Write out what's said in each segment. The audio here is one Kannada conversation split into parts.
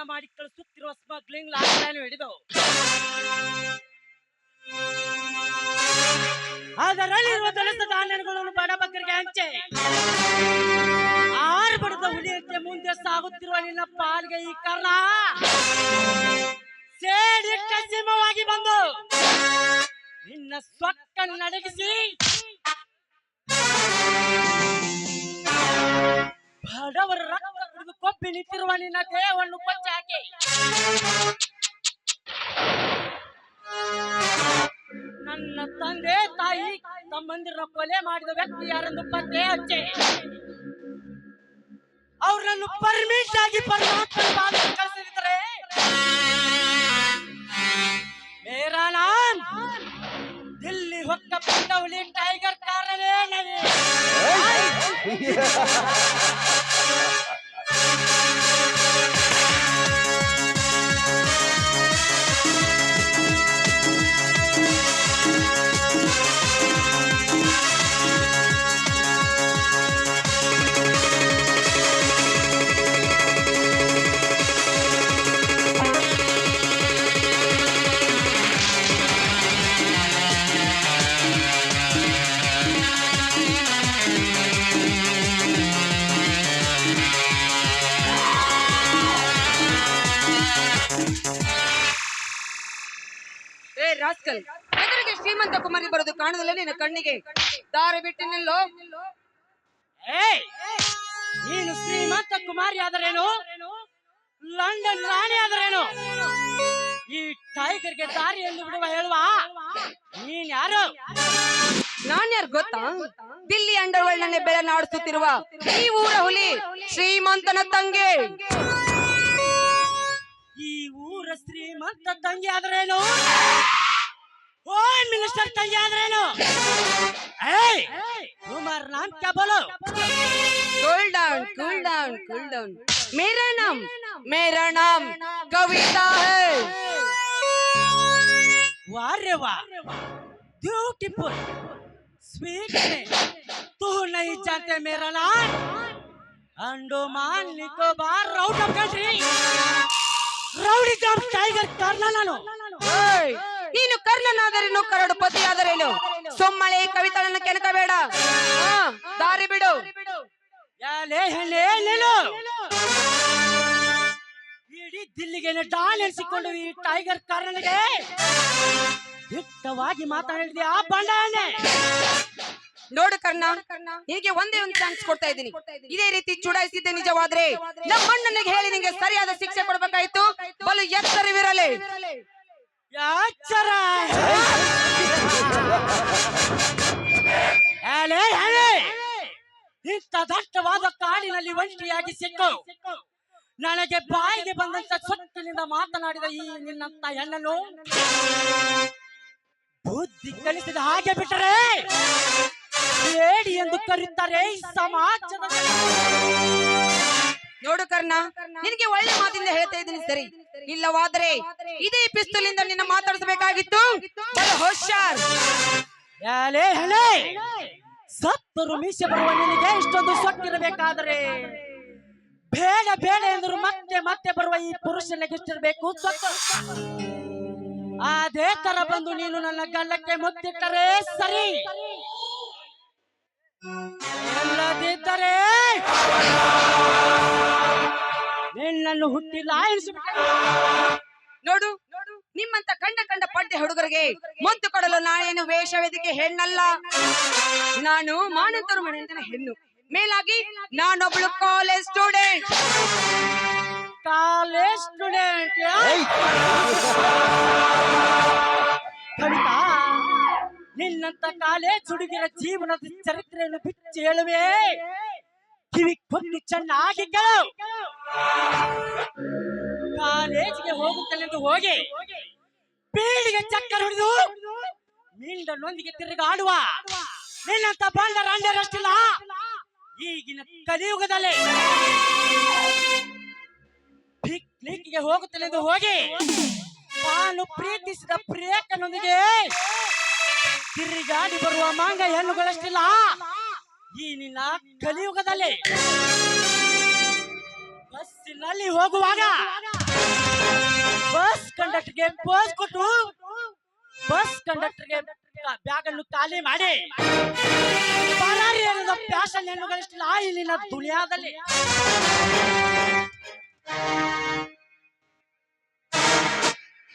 ಕಳ್ಳತನ ಮಾಡಿ ಕಳಿಸುತ್ತಿರುವ ಸ್ಮಗ್ಲಿಂಗ್ ಲಾಕ್ಡೌನ್ ಹಿಡಿದು ಅದರಲ್ಲಿರುವ ದಲಿತ ಧಾನ್ಯಗಳನ್ನು ಬಡಬಗ್ಗರಿಗೆ ಹಂಚೆ. ಆರು ಬಡದ ಹುಲಿಯಂತೆ ಮುಂದೆ ಸಾಗುತ್ತಿರುವ ನಿನ್ನ ಪಾಲ್ಗೆ ಈ ಕರ್ಣ ಸೇರಿ ಸಿಂಹವಾಗಿ ಬಂದು ನಿನ್ನ ಸೊಕ್ಕನ್ನು ನಡಗಿಸಿ ಕೊಪ್ಪಿ ನಿಂತಿರುವ ನಿನ್ನ ದೇಹವನ್ನು ಕೊಚ್ಚಿ ಹಾಕಿ ನನ್ನ ತಂದೆ, ತಾಯಿ, ತಮ್ಮಂದಿರ ಕೊಲೆ ಮಾಡಿದ ವ್ಯಕ್ತಿ ಯಾರೆಂದು ಪತ್ತೆ ಹಚ್ಚೆ. ಅವ್ರನ್ನು ಪರ್ಮಿಟ್ ಆಗಿ ಪರಮಾತ್ಮ ಕಳಿಸಿದ್ರೆ ಮೇರಾ ನಾಮ್ ದಿಲ್ಲಿ ಹೊಕ್ಕ ಪಂಡವಲಿ ಟೈಗರ್ ಕಾರನೇ ನವೀ. ಏ ಎದುರಿಗೆ ಶ್ರೀಮಂತ ಕುಮಾರಿ ಬರೋದು ಕಾಣದಲ್ಲ. ನಿನ್ನ ಕಣ್ಣಿಗೆ ದಾರಿ ಬಿಟ್ಟು ನಿಲ್ಲೋ. ಏಯ್! ನೀನು ಶ್ರೀಮಂತ ಕುಮಾರಿ ಆದರೇನು? ಲಂಡನ್ ರಾಣಿ ಆದರೇನು? ಈ ಟೈಗರ್ಗೆ ದಾರಿಯಲ್ಲಿ ಬಿಡುವ ಹೇಳುವಾ? ನೀನ್ ಯಾರು? ನಾನು ಯಾರು ಗೊತ್ತಾ? ದಿಲ್ಲಿ ಅಂಡರ್ವರ್ಲ್ಡ್ ನನ್ನೇ ಬೆಳೆ ನಾಡಿಸುತ್ತಿರುವ ಈ ಊರ ಹುಲಿ ಶ್ರೀಮಂತನ ತಂಗಿ. ಈ ಊರ ಶ್ರೀಮಂತ ತಂಗಿ ಆದರೇನು? होम मिनिस्टर तैयार रह लो। तुम्हारा नाम क्या बोलो? Cool down cool down cool down मेरा नाम मेरा नाम कविता है। वाह ब्यूटीफुल स्वीट तू नहीं चाहते मेरा नाम? Andaman Nicobar route of country tiger ना लो ನೀನು ಕರ್ಣನಾದರೇನು? ಕರಡು ಪತಿಯಾದರೇನು ಸುಮ್ಮಳೆ ಕವಿತಾಳನ್ನ ಕೆಣಕಬೇಡ. ಬೇಡ ದಾರಿ ಬಿಡು. ಇಡೀ ದಿಲ್ಲಿಗೆ ಡಾನ್ ಎನಿಸಿಕೊಂಡು ಈ ಟೈಗರ್ ಕರ್ಣನಿಗೆ ದಿಟ್ಟವಾಗಿ ಮಾತಾಡಿದ್ದೆ ಆ ಬಂಡಾನೆ ನೋಡು ಕರ್ಣ ಹೀಗೆ ಒಂದೇ ಒಂದು ಚಾನ್ಸ್ ಕೊಡ್ತಾ ಇದ್ದೀನಿ. ಇದೇ ರೀತಿ ಚುಡಾಯಿಸಿದ್ದೆ ನಿಜವಾದ್ರೆ ನಮ್ಮ ಅಣ್ಣನಿಗೆ ಹೇಳಿ ನಿಮಗೆ ಸರಿಯಾದ ಶಿಕ್ಷೆ ಕೊಡ್ಬೇಕಾಯ್ತು. ಬಲು ಎತ್ತರವಿರಲಿ. ಯಾಚರ! ಇಂಥ ದಟ್ಟವಾದ ಕಾಡಿನಲ್ಲಿ ಒಂಟಿಯಾಗಿ ಸಿಕ್ಕು. ನನಗೆ ಬಾಯಿಗೆ ಬಂದಂತ ಸೊಟ್ಟಿನಿಂದ ಮಾತನಾಡಿದ ಈ ನಿನ್ನಂತ ಹೆಣ್ಣನ್ನು ಬುದ್ಧಿ ಕಲಿಸಿದ ಹಾಗೆ ಬಿಟ್ಟರೆ ಹೇಳಿ ಎಂದು ಕರೀತಾರೆ ಸಮಾಜದ ನೋಡು ಕರ್ಣ, ನಿನಗೆ ಒಳ್ಳೆ ಮಾತಿಂದ ಹೇಳ್ತಾ ಇದ್ದೀನಿ ಸರಿ. ಇಲ್ಲವಾದ್ರೆ ಇದೇ ಪಿಸ್ತೂಲ್ ಇಂದ ನಿನ್ನ ಮಾತಾಡಿಸಬೇಕಾಗಿತ್ತು? ಹುಷಾರ್. ಹೇಳೆ ಸತ್ತರು ಮೀಸೆ ಬರುವ ನಿನಗೆ ಇಷ್ಟೊಂದು ಸೊಟ್ಟಿರಬೇಕಾದ್ರೆ ಬೇಡ ಬೇಡ ಎಂದರು ಮತ್ತೆ ಮತ್ತೆ ಬರುವ ಈ ಪುರುಷನಿಗೆ ಇಷ್ಟಿರಬೇಕು ಸೊತ್ತು ಅದೇ ತರ ಬಂದು ನೀನು ನನ್ನ ಗಲ್ಲಕ್ಕೆ ಮುತ್ತಿಟ್ಟರೆ ಸರಿ. ಹುಟ್ಟಿಲ್ಲ ಎನಿಸಿಬಿಟ್ಟೆ. ನೋಡು ನಿಮ್ಮಂತ ಕಂಡ ಕಂಡ ಪಡ್ಡೆ ಹುಡುಗರಿಗೆ ಮುದ್ದು ಕೊಡಲು ನಾನೇನು ವೇಷವೇದಿಕೆ ಹೆಣ್ಣಲ್ಲ. ನಾನು ಮಾನಂತರು ಮನೆಯಂತನ ಹೆಣ್ಣು. ಮೇಲಾಗಿ ನಾನೊಬ್ಳು ಕಾಲೇಜ್ ಸ್ಟೂಡೆಂಟ್. ಕಾಲೇಜ್ ಸ್ಟೂಡೆಂಟ್ ನಿನ್ನಂತ ಕಾಲೇಜ್ ಹುಡುಗಿರ ಜೀವನದ ಚರಿತ್ರೆಯನ್ನು ಬಿಚ್ಚಿ ಹೇಳುವೆ. ಕಿವಿ ಕೊಟ್ಟು ಚೆನ್ನಾಗಿ ಕಾಲೇಜಿಗೆ ಹೋಗುತ್ತಲೆಂದು ಹೋಗಿ ಬೀಳಿಗೆ ಚಕ್ಕರ್ ಹಿಡಿದು ಮಿಂಡನೊಂದಿಗೆ ತಿರುಗಾಡುವ. ನಿನ್ನಂತ ಬಂಡ ರಾಣ್ಯರಷ್ಟಿಲ್ಲ ಈಗಿನ ಕಲಿಯುಗದಲ್ಲಿ ಪಿಕ್ನಿಕ್ಗೆ ಹೋಗುತ್ತಲೆಂದು ಹೋಗಿ ತಾನು ಪ್ರೀತಿಸಿದ ಪ್ರಿಯಕನೊಂದಿಗೆ ತಿರುಗಾಡಿ ಬರುವ ಮಾಂಗ ಹೆಣ್ಣುಗಳಷ್ಟಿಲ್ಲ. ಈ ನಿನ್ನ ಕಲಿಯುಗದಲ್ಲಿ. ಬಸ್ಸಿನಲ್ಲಿ ಹೋಗುವಾಗ ಬಸ್ ಕಂಡಕ್ಟರ್ಗೆ ಪೋಸ್ ಕೊಟ್ಟು ಬಸ್ ಕಂಡಕ್ಟರ್ಗೆ ಬ್ಯಾಗ್ ಅನ್ನು ಖಾಲಿ ಮಾಡಿ. ಫ್ಯಾಷನ್ ಏನು ಹೆಣ್ಣುಗಳಿಷ್ಟಿಲ್ಲ ಇಲ್ಲಿನ ದುನಿಯಾದಲ್ಲಿ.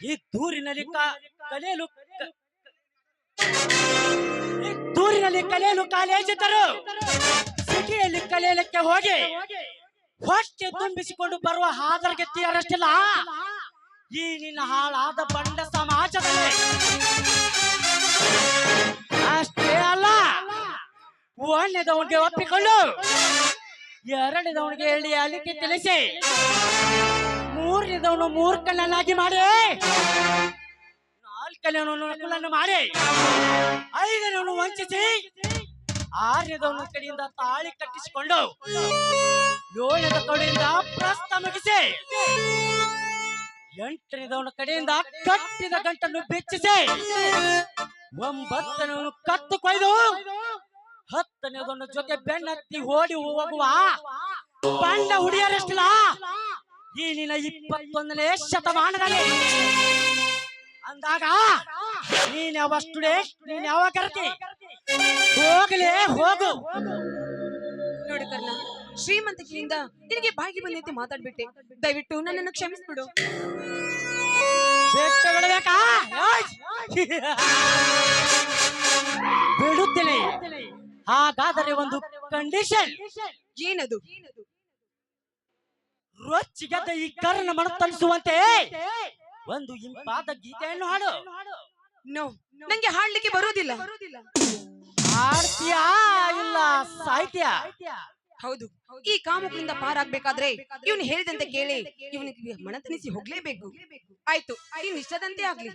ಈ ದೂರಿನಲ್ಲಿ ಕಲಿಯಲು ದೂರಿನಲ್ಲಿ ಕಲಿಯಲು ಕಾಲೇಜಿದ್ದರು ಸಿಟಿಯಲ್ಲಿ ಕಲಿಯಲಿಕ್ಕೆ ಹೋಗಿ ಫಸ್ಟ್ ತುಂಬಿಸಿಕೊಂಡು ಬರುವ ಹಾದರಗೆತ್ತಿಯರಷ್ಟಿಲ್ಲ ಈ ನಿನ್ನ ಹಾಳಾದ ಬಂಡ ಸಮಾಜದಲ್ಲಿ. ಅಷ್ಟೇ ಅಲ್ಲ ಒಂದನೇದವನಿಗೆ ಒಪ್ಪಿಕೊಂಡು ಎರಡನೇದವನಿಗೆ ಹೇಳಿ ಅಲಿಕೆ ತಿಳಿಸಿ. ಮೂರನೇದವನು ಮೂರ್ಖನನ್ನಾಗಿ ಮಾಡಿ, ನಾಲ್ಕನೇವನು ಮಾಡಿ. ವಂಚಿಸಿ ಆರ್ಯದವನ ಕಡೆಯಿಂದ ತಾಳಿ ಕಟ್ಟಿಸಿಕೊಂಡು ಏಳನೇದ ಕಡೆಯಿಂದ ಪ್ರಸ್ತ ಮುಗಿಸಿ. ಎಂಟನೇದವನ ಕಡೆಯಿಂದ ಕಟ್ಟಿದ ಗಂಟನ್ನು ಬೆಚ್ಚಿಸಿ. ಒಂಬತ್ತನವನು ಕತ್ತು ಕೊಯ್ದು ಹತ್ತನೇದವನ ಜೊತೆ ಬೆನ್ನತ್ತಿ ಓಡಿ ಹೋಗುವ ಬಂಡ ಹುಡಿಯರಷ್ಟಿಲ್ಲ ಈ ಇಪ್ಪತ್ತೊಂದನೇ ಶತಮಾನದಲ್ಲಿ ಅಂದಾಗ ನೀನ್ ಯಾವ ಸ್ಟೂಡೆಂಟ್ ನೀನ್ ಯಾವ ಕರ್ತಿ? ಹೋಗಲೇ ಹೋಗು. ನೋಡಿ ಕರ್ಣ ಶ್ರೀಮಂತಿಕೆಯಿಂದ ನಿನಗೆ ಬಾಯಿಗೆ ಬಂದೈತೆ ಮಾತಾಡ್ಬಿಟ್ಟೆ. ದಯವಿಟ್ಟು ನನ್ನನ್ನು ಕ್ಷಮಿಸ್ಬಿಡು. ಬೆಟ್ಟ ಬಿಡಬೇಕಾ ಏಯ್! ಬಿಡುತ್ತೇನೆ ಹಾಗಾದರೆ ಒಂದು ಕಂಡೀಷನ್ ಏನದು? ರೊಚ್ಚಿಗೆದ್ದ ಈ ಕರ್ಣ ಮನತನಿಸುವಂತೆ ಒಂದು ಇಂಪಾದ ಗೀತೆಯನ್ನು ಹಾಡು. ನೋ ನಂಗೆ ಹಾಡ್ಲಿಕ್ಕೆ ಬರೋದಿಲ್ಲ ಹಾಡ್ತೀಯಾ ಇಲ್ಲ, ಸಾಹಿತ್ಯ. ಹೌದು. ಈ ಕಾಮುಕರಿಂದ ಪಾರಾಗ್ಬೇಕಾದ್ರೆ ಇವನು ಹೇಳಿದಂತೆ ಕೇಳಿ ಇವನಿಗೆ ಮನತನಿಸಿ ಹೋಗ್ಲೇಬೇಕು. ಆಯ್ತು ಇನ್ ಇಷ್ಟದಂತೆ ಆಗ್ಲಿ.